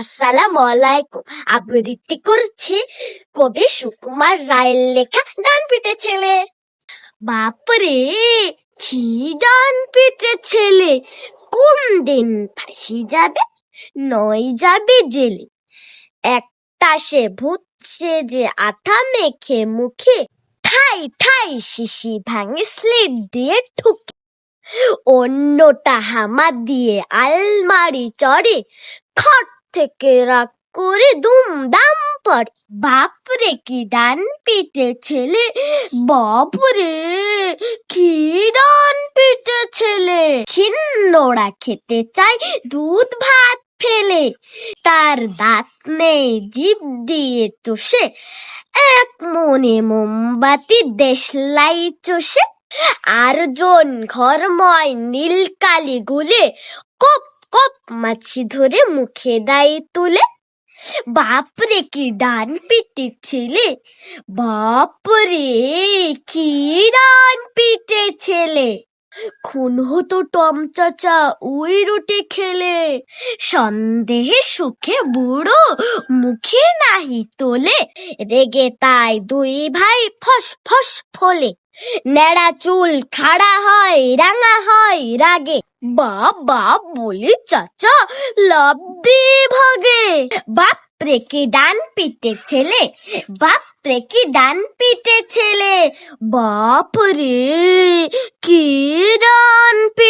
আসসালামু আলাইকুম আবৃত্তি করছি কবি সুকুমার রায়ের লেখা ডান পিটে ছেলে। বাপরে, কি ডান পিটে ছেলে? কোন দিন ফাঁসি যাবে, নয় যাবে জেলে। একটা সে ভূত, সে যে আঠা মেখে মুখে, ঠাই ঠাই শিশি ভাঙে স্লিট দিয়ে ঠুকে। অন্যটা হামা দিয়ে আলমারি চড়ে, খট থেকে রাগ করে দুমদাম পড়ে। বাপরে, কি ডান পিটে ছেলে? বাপরে, কি ডান পিটে ছেলে? ছিন্নরা খেতে চায় দুধ ভাত ফেলে। তার দাঁত নেই জিভ দিয়ে চষে এক মনে মোমবাতি দেশলাই চষে। আর জন ঘরময় নীল কালি গুলে কপ কপ মাছি ধরে মুখে দায়ে তুলে। বাপরে কি ডান পিটে ছেলে, বাপরে কি ডান পিটে ছেলে। খুন হতো টম চাচা, ওই রুটি খেলে। সন্দেহে সুখে বুড়ো মুখে নাহি তোলে। রেগে তাই দুই ভাই ফস ফস ফলে। নেড়া চুল খাড়া হয়, রাঙা হয় রাগে। বাবা বলি, চাচা, লাভ দিয়ে ভাগে। বাপ রে কি ডান পিটে ছেলে, বাপ রে কি ডান পিটে ছেলে বাপ রে কি ডান পিটে